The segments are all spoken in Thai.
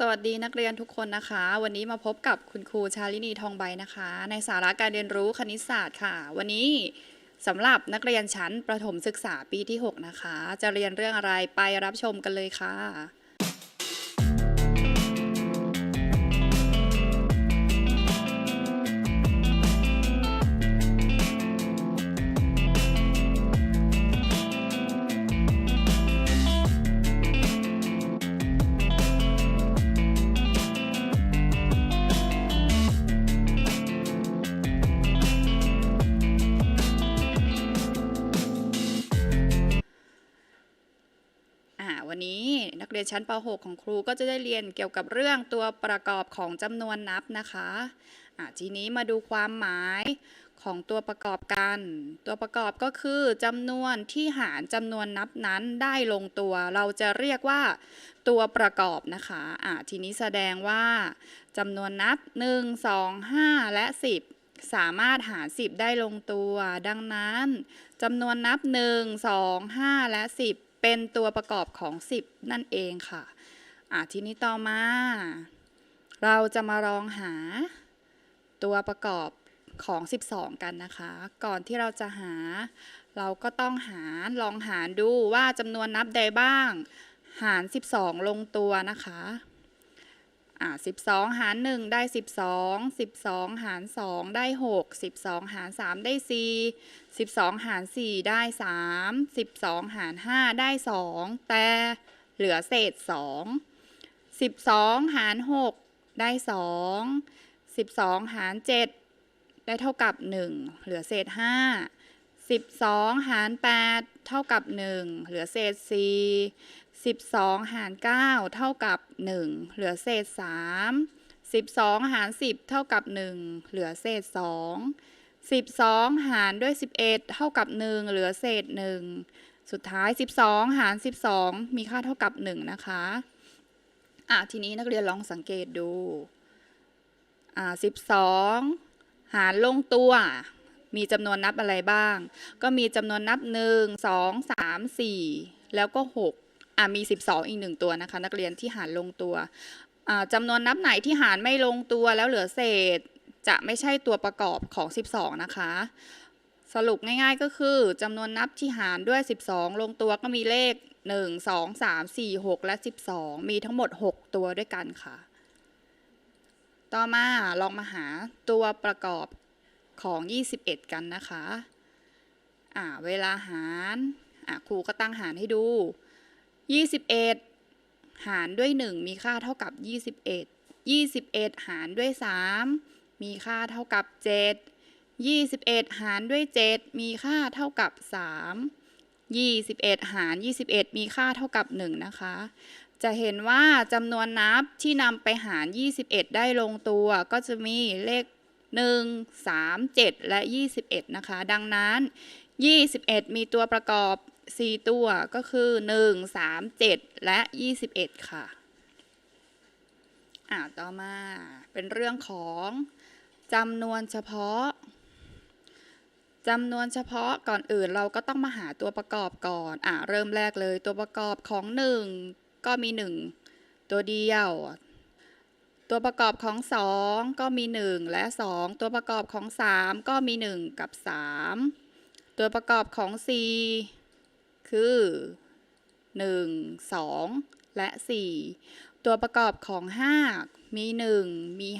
สวัสดีนักเรียนทุกคนนะคะ วันนี้มาพบกับคุณครูชาลินีทองใบนะคะ ในสาระการเรียนรู้คณิตศาสตร์ค่ะ วันนี้สำหรับนักเรียนชั้นประถมศึกษาปีที่ 6 นะคะ จะเรียนเรื่องอะไรไปรับชมกันเลยค่ะ เรียนชั้นป .6 ของครูก็จะได้เรียนเกี่ยวกับเรื่องตัวประกอบของจำนวนนับนะคะทีนี้มาดูความหมายของตัวประกอบกัน ตัวประกอบก็คือจำนวนที่หารจำนวนนับนั้นได้ลงตัว เราจะเรียกว่าตัวประกอบนะคะอ่าทีนี้แสดงว่าจำนวนนับ 1 2 5 และ 10สามารถหาร 10 ได้ลงตัว ดังนั้นจำนวนนับ 1 2 5 และ 10 เป็นตัวประกอบของ 10 นั่นเองค่ะอะทีนี้ต่อมา เราจะมาลองหาตัวประกอบของ 12 กันนะคะ ก่อนที่เราจะหา เราก็ต้องหารลองหารดูว่าจำนวนนับใดบ้าง หาร 12 ลงตัวนะคะ อ่า12หาร1ได้12 12หาร2ได้6 12หาร3ได้4 12หาร4ได้3 12หาร5ได้2แต่เหลือเศษ2 12หาร6ได้2 12หาร7ได้เท่ากับ1เหลือเศษ 5 12หาร8เท่ากับ1เหลือเศษ4 12หาร9เท่ากับ1เหลือเศษ3 12หาร10เท่ากับ1เหลือเศษ2 12หารด้วย11เท่ากับ1เหลือเศษ1สุดท้าย12หาร12มีค่าเท่ากับ1นะคะอะทีนี้นักเรียนลองสังเกตดูอ่า12หารลงตัว มีจำนวนนับอะไรบ้าง ก็มีจำนวนนับ 1 2 3 4 แล้วก็ 6 อ่ามี 12 อีกหนึ่งตัวนะคะ นักเรียนที่หารลงตัวอ่าจำนวนนับไหนที่หารไม่ลงตัวแล้วเหลือเศษจะไม่ใช่ตัวประกอบของ 12 นะคะ สรุปง่ายๆก็คือจำนวนนับที่หารด้วย 12 ลงตัวก็มีเลข 1 2 3 4 6 และ 12 มีทั้งหมด 6 ตัวด้วยกันค่ะ ต่อมาลองมาหาตัวประกอบ ของ 21 กันนะคะอ่าเวลาหารอ่าครูก็ตั้งหารให้ดู 21 หารด้วย 1 มีค่าเท่ากับ 21 21 หารด้วย 3 มีค่าเท่ากับ 7 21 หารด้วย 7 มีค่าเท่ากับ 3 21 หาร 21 มีค่าเท่ากับ 1 นะคะ จะเห็นว่าจำนวนนับที่นำไปหาร 21 ได้ลงตัวก็จะมีเลข 1 3 7 และ 21 นะคะ ดังนั้น 21 มีตัวประกอบ 4 ตัวก็คือ 1 3 7 และ 21 ค่ะอ่าต่อมาเป็นเรื่องของจำนวนเฉพาะจำนวนเฉพาะก่อนอื่นเราก็ต้องมาหาตัวประกอบก่อนอ่าเริ่มแรกเลยตัวประกอบของ 1 ก็มี 1 ตัวเดียว ตัวประกอบของ 2 ก็มี 1 และ 2 ตัวประกอบของ 3 ก็มี 1 กับ 3 ตัวประกอบของ 4 คือ 1 2 และ 4 ตัวประกอบของ 5 มี 1 มี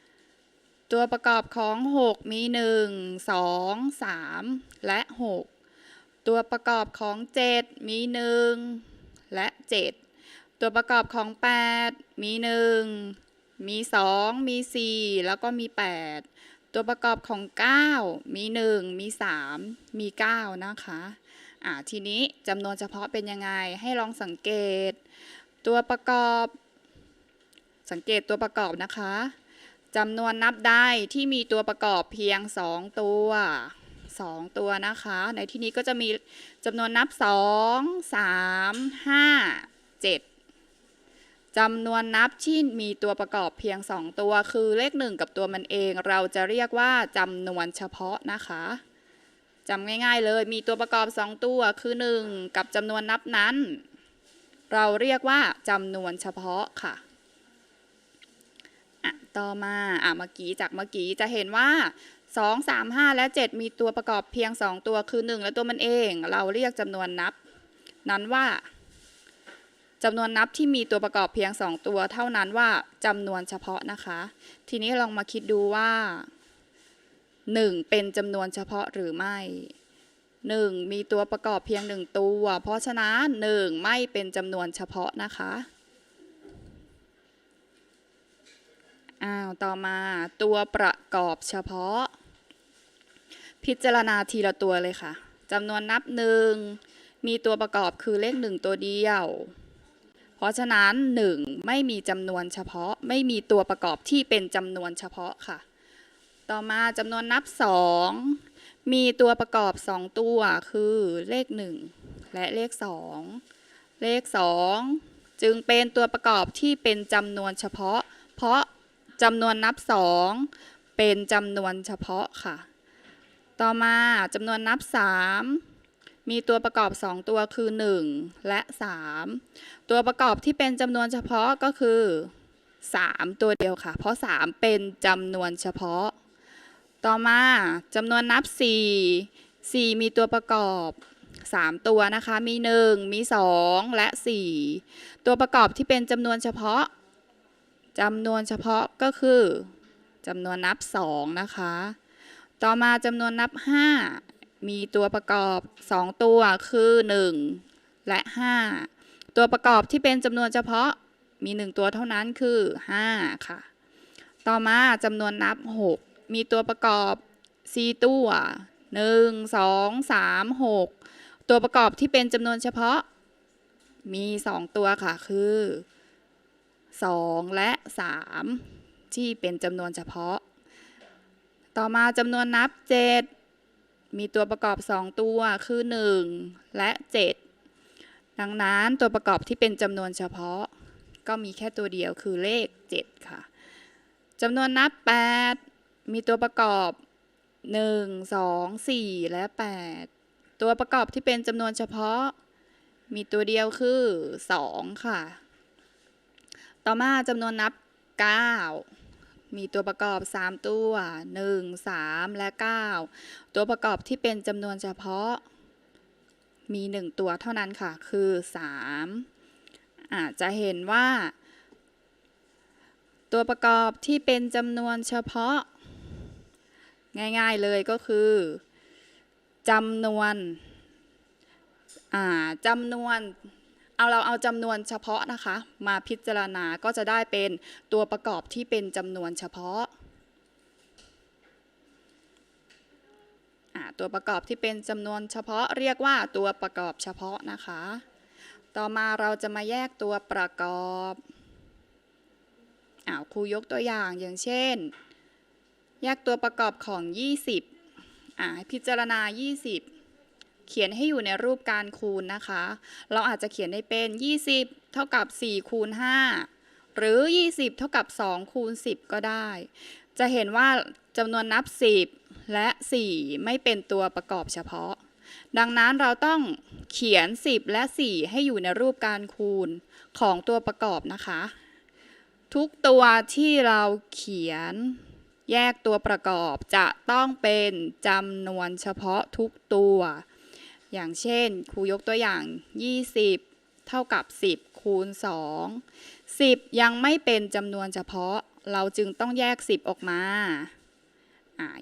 5 ตัวประกอบของ 6 มี 1 2 3 และ 6 ตัวประกอบของ 7 มี 1 และ 7 ตัวประกอบของ 8 มี 1 มี 2 มี 4 แล้วก็มี 8 ตัวประกอบของ 9 มี 1 มี 3 มี 9 นะคะอ่าทีนี้จำนวนเฉพาะเป็นยังไงให้ลองสังเกต ตัวประกอบ สังเกตตัวประกอบนะคะจำนวนนับได้ที่มีตัวประกอบเพียง 2 ตัว 2 ตัวนะคะ ในที่นี้ก็จะมีจำนวนนับ 2 3 5 7 จำนวนนับที่มีตัวประกอบเพียง 2 ตัว คือเลข 1 กับตัวมันเอง เราจะเรียกว่าจำนวนเฉพาะนะคะจำง่ายๆเลยมีตัวประกอบ 2 ตัวคือ 1 กับจำนวนนับนั้น เราเรียกว่าจำนวนเฉพาะค่ะต่อมาอะเมื่อกี้จากเมื่อกี้จะเห็นว่า 2 3 5 และ 7 มีตัวประกอบเพียง 2 ตัวคือ 1 และตัวมันเอง เราเรียกจำนวนนับ นั้นว่า จำนวนนับที่มีตัวประกอบเพียง 2 ตัวเท่านั้นว่าจำนวนเฉพาะนะคะ ทีนี้ลองมาคิดดูว่า 1 เป็นจำนวนเฉพาะหรือไม่ 1 มีตัวประกอบเพียง 1 ตัว เพราะฉะนั้น1ไม่เป็นจำนวนเฉพาะนะคะอ้าวต่อมาตัวประกอบเฉพาะ พิจารณาทีละตัวเลยค่ะจำนวนนับหนึ่งมีตัวประกอบคือเลขหนึ่งตัวเดียว เพราะฉะนั้นหนึ่งไม่มีจำนวนเฉพาะ ไม่มีตัวประกอบที่เป็นจำนวนเฉพาะค่ะ ต่อมาจำนวนนับสองมีตัวประกอบสองตัวคือเลขหนึ่งและเลขสองเลขสองจึงเป็นตัวประกอบที่เป็นจำนวนเฉพาะ เพราะจำนวนนับสองเป็นจำนวนเฉพาะค่ะ ต่อมาจำนวนนับสาม มีตัวประกอบ 2 ตัวคือ 1 และ 3 ตัวประกอบที่เป็นจำนวนเฉพาะก็คือ 3 ตัวเดียวค่ะ เพราะ 3 เป็นจำนวนเฉพาะ ต่อมาจำนวนนับ 4 4 มีตัวประกอบ 3 ตัวนะคะ มี 1 มี 2 และ 4 ตัวประกอบที่เป็นจำนวนเฉพาะจำนวนเฉพาะก็คือจำนวนนับ 2 นะคะ ต่อมาจำนวนนับ 5 มีตัวประกอบ 2 ตัวคือ 1 และ 5 ตัวประกอบที่เป็นจำนวนเฉพาะมี 1 ตัวเท่านั้นคือ 5 ค่ะ ต่อมาจำนวนนับ 6 มีตัวประกอบ 4 ตัว 1 2 3 6 ตัวประกอบที่เป็นจำนวนเฉพาะ มี 2 ตัวค่ะคือ 2 และ 3 ที่เป็นจำนวนเฉพาะ ต่อมาจำนวนนับ 7 มีตัวประกอบ 2 ตัวคือ 1 และ 7 ดังนั้นตัวประกอบที่เป็นจำนวนเฉพาะ ก็มีแค่ตัวเดียวคือเลข 7 ค่ะจำนวนนับ 8 มีตัวประกอบ 1 2 4 และ 8 ตัวประกอบที่เป็นจำนวนเฉพาะ มีตัวเดียวคือ 2 ค่ะ ต่อมาจำนวนนับ 9 มีตัวประกอบ 3 ตัว 1 3 และ 9 ตัวประกอบที่เป็นจำนวนเฉพาะ มี 1 ตัวเท่านั้นค่ะ คือ 3 อาจจะเห็นว่า ตัวประกอบที่เป็นจำนวนเฉพาะ ง่ายๆเลยก็คือจำนวนจำนวน เอาเราเอาจำนวนเฉพาะนะคะ มาพิจารณาก็จะได้เป็นตัวประกอบที่เป็นจำนวนเฉพาะตัวประกอบที่เป็นจำนวนเฉพาะเรียกว่าตัวประกอบเฉพาะนะคะ ต่อมาเราจะมาแยกตัวประกอบอ้าวครูยกตัวอย่างอย่างเช่น แยกตัวประกอบของ 20อ่าพิจารณา 20 เขียนให้อยู่ในรูปการคูณนะคะ เราอาจจะเขียนได้เป็น 20 เท่ากับ 4 คูณ 5 หรือ 20 เท่ากับ 2 คูณ 10 ก็ได้ จะเห็นว่าจำนวนนับ 10 และ 4 ไม่เป็นตัวประกอบเฉพาะ ดังนั้นเราต้องเขียน 10 และ 4 ให้อยู่ในรูปการคูณของตัวประกอบนะคะ ทุกตัวที่เราเขียนแยกตัวประกอบจะต้องเป็นจำนวนเฉพาะทุกตัว อย่างเช่นครูยกตัวอย่าง 20 เท่ากับ 10 คูณ 2 10 ยังไม่เป็นจำนวนเฉพาะ เราจึงต้องแยก 10 ออกมา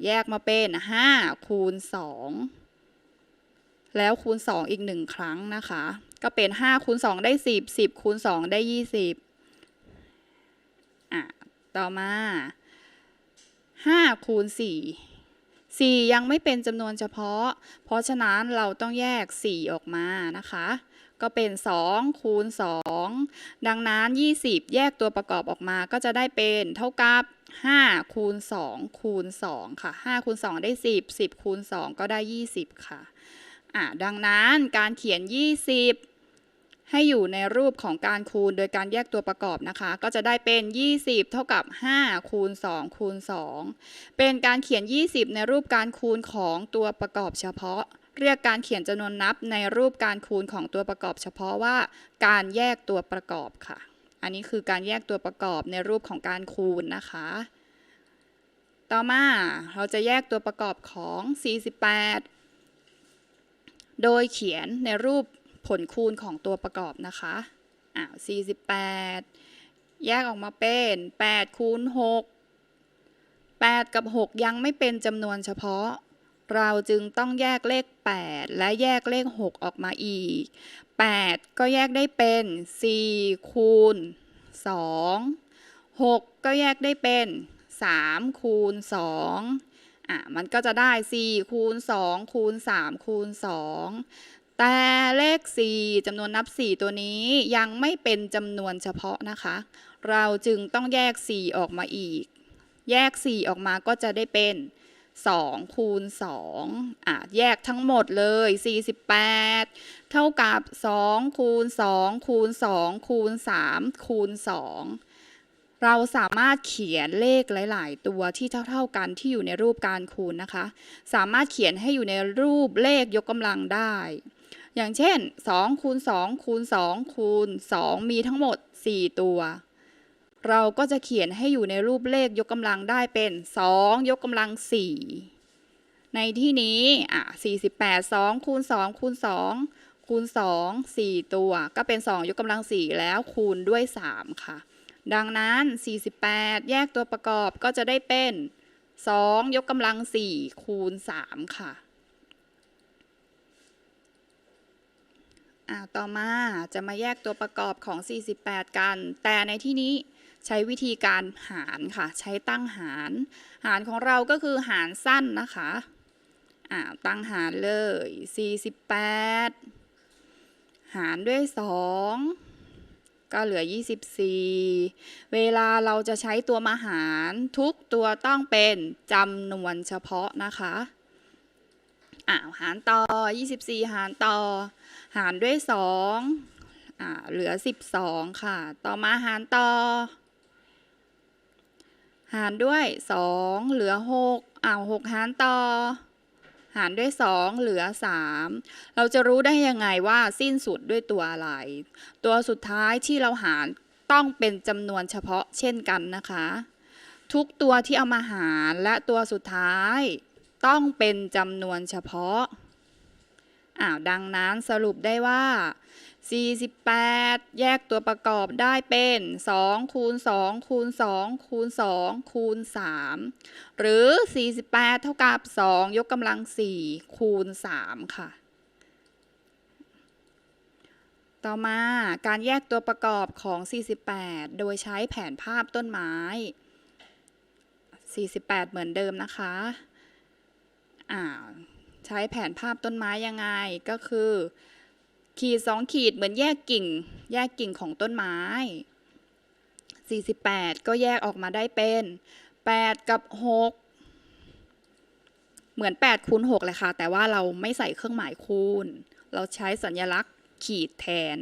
แยกมาเป็น 5 คูณ 2 แล้วคูณ 2 อีก 1 ครั้งนะคะ ก็เป็น 5 คูณ 2 ได้ 10 10 คูณ 2 ได้ 20อะต่อมา 5 คูณ 4 4 ยังไม่เป็นจำนวนเฉพาะ เพราะฉะนั้นเราต้องแยก 4 ออกมานะคะ ก็เป็น 2 คูณ 2 ดังนั้น 20 แยกตัวประกอบออกมาก็จะได้เป็นเท่ากับ 5 คูณ 2 คูณ 2 ค่ะ 5 คูณ 2 ได้ 10 10 คูณ 2 ก็ได้ 20 ค่ะ อะ ดังนั้นการเขียน 20 ให้อยู่ในรูปของการคูณโดยการแยกตัวประกอบนะคะ ก็จะได้เป็น 20 เท่ากับ 5 คูณ 2 คูณ 2 เป็นการเขียน 20 ในรูปการคูณของตัวประกอบเฉพาะ เรียกการเขียนจำนวนนับในรูปการคูณของตัวประกอบเฉพาะว่า การแยกตัวประกอบค่ะ อันนี้คือการแยกตัวประกอบในรูปของการคูณนะคะ ต่อมาเราจะแยกตัวประกอบของ 48 โดยเขียนในรูป ผลคูณของตัวประกอบนะคะอ้าว48 แยกออกมาเป็น8คูณ6 8 กับ 6 ยังไม่เป็นจำนวนเฉพาะ เราจึงต้องแยกเลข 8 และแยกเลข 6 ออกมาอีก 8 ก็แยกได้เป็น 4 คูณ 2 6 ก็แยกได้เป็น 3 คูณ 2อะมันก็จะได้ 4 คูณ 2 คูณ 3 คูณ 2 แต่เลข 4จำนวนนับ 4 ตัวนี้ยังไม่เป็นจำนวนเฉพาะนะคะ เราจึงต้องแยก 4 ออกมาอีก แยก 4 ออกมาก็จะได้เป็น2คูณ2อะแยกทั้งหมดเลย 48 เท่ากับ 2 คูณ 2 คูณ 2 คูณ 3 คูณ 2 เราสามารถเขียนเลขหลาย ๆ ตัวที่เท่า ๆ กันที่อยู่ในรูปการคูณนะคะ สามารถเขียนให้อยู่ในรูปเลขยกกำลังได้ อย่างเช่น2คูณ2คูณ2คูณ2 มีทั้งหมด 4 ตัว เราก็จะเขียนให้อยู่ในรูปเลขยกกำลังได้เป็น 2 ยกกำลัง 4 ในที่นี้อะ48 2คูณ2คูณ2คูณ2 4 ตัว ก็เป็น 2 ยกกำลัง 4 แล้วคูณด้วย 3 ค่ะ ดังนั้น 48 แยกตัวประกอบก็จะได้เป็น 2 ยกกำลัง 4 คูณ 3 ค่ะ อ่าต่อมาจะมาแยกตัวประกอบของ 48 กัน แต่ในที่นี้ใช้วิธีการหารค่ะ ใช้ตั้งหาร หารของเราก็คือหารสั้นนะคะอ่าตั้งหารเลย 48 หารด้วย 2 ก็เหลือ 24 เวลาเราจะใช้ตัวมาหารทุกตัวต้องเป็นจำนวนเฉพาะนะคะอ่าหารต่อ 24 หารต่อ หารด้วย2อ่าเหลือ12ค่ะ ต่อมาหารต่อ หารด้วย2เหลือ6อ้าว6หารต่อ หารด้วย2เหลือ3เราจะรู้ได้ยังไงว่าสิ้นสุดด้วยตัวอะไร ตัวสุดท้ายที่เราหารต้องเป็นจำนวนเฉพาะเช่นกันนะคะ ทุกตัวที่เอามาหารและตัวสุดท้าย ต้องเป็นจำนวนเฉพาะ อ้าวดังนั้นสรุปได้ว่า 48 แยกตัวประกอบได้เป็น 2 คูณ 2 คูณ 2 คูณ 2 คูณ 3 หรือ 48 เท่ากับ 2 ยกกำลัง 4 คูณ 3 ค่ะ ต่อมาการแยกตัวประกอบของ 48 โดยใช้แผนภาพต้นไม้ 48 เหมือนเดิมนะคะอ่า ใช้แผนภาพต้นไม้ยังไงก็คือ ขีดสองขีดเหมือนแยกกิ่ง แยกกิ่งของต้นไม้ 48 ก็แยกออกมาได้เป็น 8 กับ 6 เหมือน8คูณ6เลยค่ะ แต่ว่าเราไม่ใส่เครื่องหมายคูณ เราใช้สัญลักษณ์ขีดแทน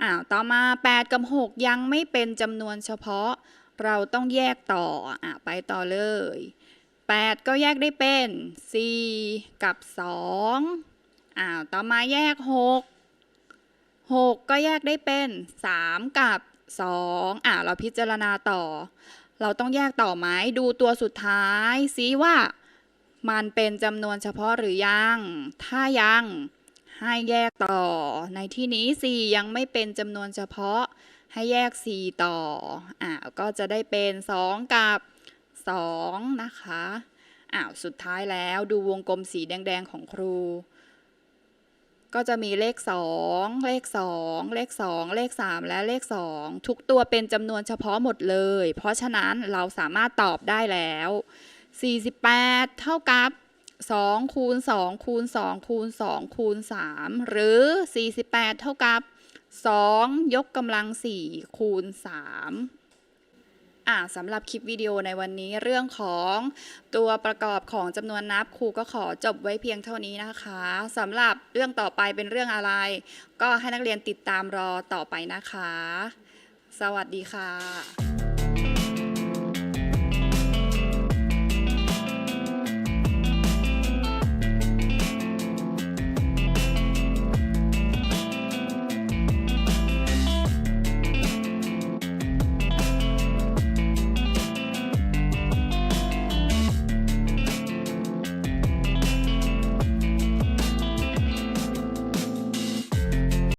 อ้าวต่อมา 8 กับ 6 ยังไม่เป็นจำนวนเฉพาะ เราต้องแยกต่ออะไปต่อเลย 8 ก็แยกได้เป็น 4 กับ 2อ้าวต่อมาแยก 6 6 ก็แยกได้เป็น 3 กับ 2อ่าเราพิจารณาต่อ เราต้องแยกต่อไหมดูตัวสุดท้ายซิว่า มันเป็นจำนวนเฉพาะหรือยัง ถ้ายังให้แยกต่อ ในที่นี้ 4 ยังไม่เป็นจำนวนเฉพาะ ให้แยก 4 ต่ออ่าก็จะได้เป็น 2 กับ 2 นะคะอ้าวสุดท้ายแล้วดูวงกลมสีแดง ๆ ของครู ก็จะมีเลข 2 เลข 2 เลข 2 เลข 3 และเลข 2 ทุกตัวเป็นจำนวนเฉพาะหมดเลย เพราะฉะนั้นเราสามารถตอบได้แล้ว 48 เท่ากับ2คูณ2คูณ2คูณ2คูณ3หรือ 48 เท่ากับ 2 ยกกำลัง 4 คูณ 3 อ่าสำหรับคลิปวิดีโอในวันนี้เรื่องของตัวประกอบของจำนวนนับครูก็ขอจบไว้เพียงเท่านี้นะคะสำหรับเรื่องต่อไปเป็นเรื่องอะไร ก็ให้นักเรียนติดตามรอต่อไปนะคะ สวัสดีค่ะ